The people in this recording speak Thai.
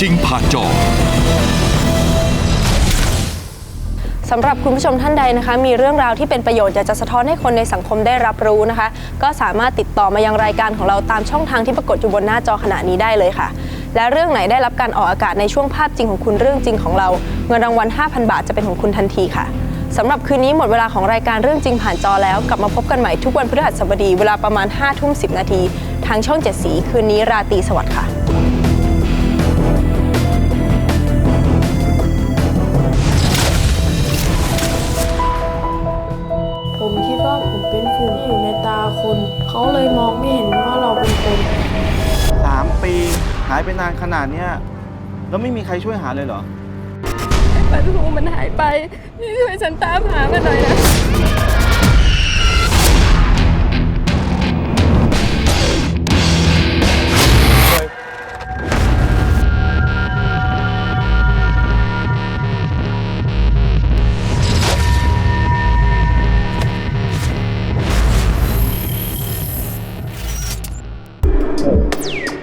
จริงผ่านจอสำหรับคุณผู้ชมท่านใดนะคะ มีเรื่องราวที่เป็นประโยชน์อยากจะสะท้อนให้คนในสังคมได้รับรู้นะคะ ก็สามารถติดต่อมายังรายการของเราตามช่องทางที่ปรากฏอยู่บนหน้าจอขณะนี้ได้เลยค่ะ และเรื่องไหนได้รับการออกอากาศในช่วงภาพจริงของคุณเรื่องจริงของเรา เงินรางวัล 5,000 บาทจะเป็นของคุณทันทีค่ะสำหรับคืนนี้หมดเวลาของรายการเรื่องจริงผ่านจอแล้ว กลับมาพบกันใหม่ทุกวันพฤหัสบดีเวลาประมาณ5ทุ่ม10 นาทีทางช่อง 7 สีคืนนี้ราตรีสวัสดิ์ค่ะ ว่าผมเป็นฝุ่นที่อยู่ในตาคน เขาเลยมองไม่เห็นว่าเราเป็นคนสามปีหายไปนานขนาดเนี้ยแล้วไม่มีใครช่วยหาเลยเหรอ ปลาทูมันหายไปพี่ช่วยฉันตามหามันหน่อยนะ เ